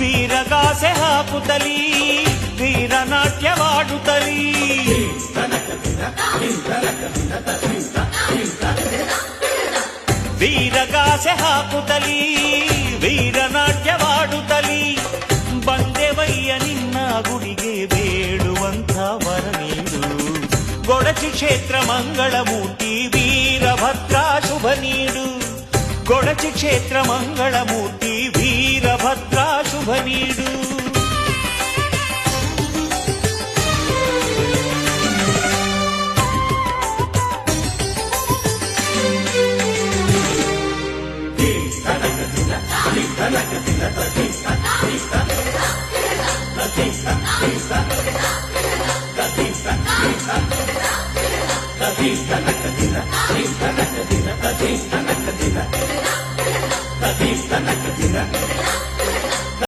ವೀರಗಾಸೆ ಹಾಕುತ್ತಲೀ ವೀರನಾಟ್ಯವಾಡುತ್ತಲೀ ವೀರಗಾಸೆ ಹಾಕುತ್ತಲೀ ವೀರನಾಟ್ಯವಾಡುತ್ತಲೀ ಬಂದೆವಯ್ಯ ನಿನ್ನ ಗುಡಿಗೆ ಬೇಡುವಂಥ ವರ ನೀಡು ಗೊಡಚಿ ಕ್ಷೇತ್ರ ಮಂಗಳಮೂರ್ತಿ ವೀರಭದ್ರ ಶುಭ ನೀಡು ಗೊಡಚಿ ಕ್ಷೇತ್ರ Mangalamurthy Batista, Nakatila, Batista, Nakatila,